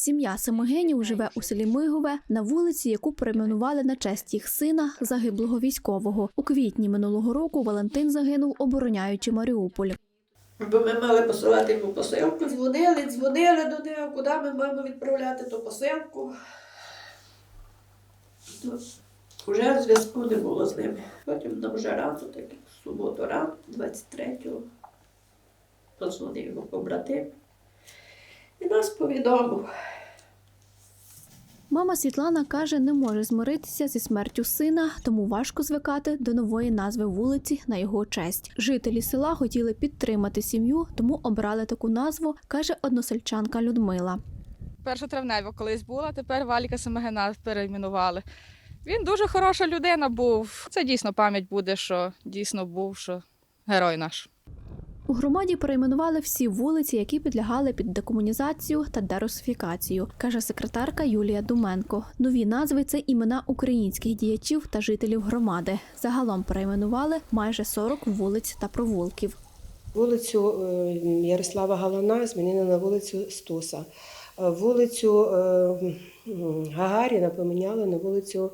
Сім'я Семигенів живе у селі Мигове на вулиці, яку перейменували на честь їх сина, загиблого військового. У квітні минулого року Валентин загинув, обороняючи Маріуполь. Бо ми мали посилати йому посилку, дзвонили, дзвонили до нього, куди ми маємо відправляти ту посилку. То вже зв'язку не було з ними. Потім нам вже рано, так в суботу рано, 23-го, позвонив його побратим і нас повідомив. Мама Світлана каже, не може змиритися зі смертю сина, тому важко звикати до нової назви вулиці на його честь. Жителі села хотіли підтримати сім'ю, тому обрали таку назву, каже односельчанка Людмила. Першотравнева колись була, тепер Валіка Семегена перейменували. Він дуже хороша людина був. Це дійсно пам'ять буде, що дійсно був, що герой наш. У громаді перейменували всі вулиці, які підлягали під декомунізацію та дерусифікацію, каже секретарка Юлія Думенко. Нові назви це імена українських діячів та жителів громади. Загалом перейменували майже 40 вулиць та провулків. Вулицю е, Ярослава Галана змінили на вулицю Стуса. Е, Вулицю е, Гагаріна поміняли на вулицю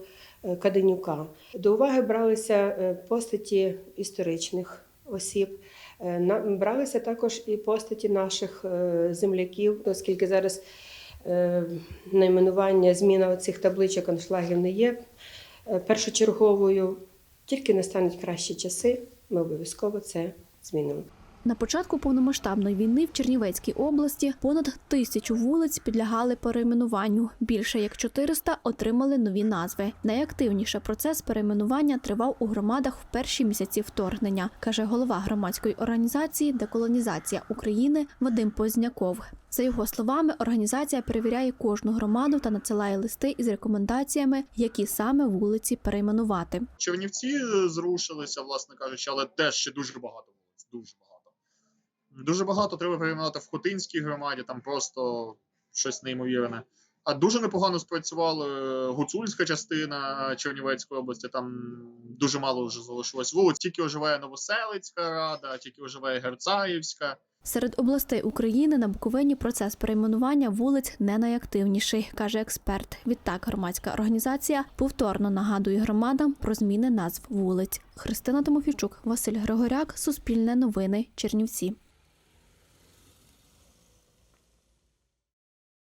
Каденюка. До уваги бралися постаті історичних осіб. Е, Бралися також і постаті наших е, земляків, оскільки зараз е, найменування, зміна цих табличок аншлагів не є першочерговою. Тільки настануть кращі часи, ми обов'язково це змінимо. На початку повномасштабної війни в Чернівецькій області понад тисячу вулиць підлягали перейменуванню. Більше як 400 отримали нові назви. Найактивніше процес перейменування тривав у громадах в перші місяці вторгнення, каже голова громадської організації Деколонізація України Вадим Позняков. За його словами, організація перевіряє кожну громаду та надсилає листи із рекомендаціями, які саме вулиці перейменувати. Чернівці е, зрушилися, власне кажучи, але теж ще дуже багато вулиць. Дуже багато. Дуже багато треба перейменувати в Хотинській громаді, там просто щось неймовірне. А дуже непогано спрацювала е, гуцульська частина Чернівецької області. Там дуже мало вже залишилось вулиць. Тільки оживає Новоселицька рада, тільки оживає Герцаївська. Серед областей України на Буковині процес перейменування вулиць не найактивніший, каже експерт. Відтак громадська організація повторно нагадує громадам про зміни назв вулиць. Христина Тимофійчук, Василь Григоряк, Суспільне новини, Чернівці.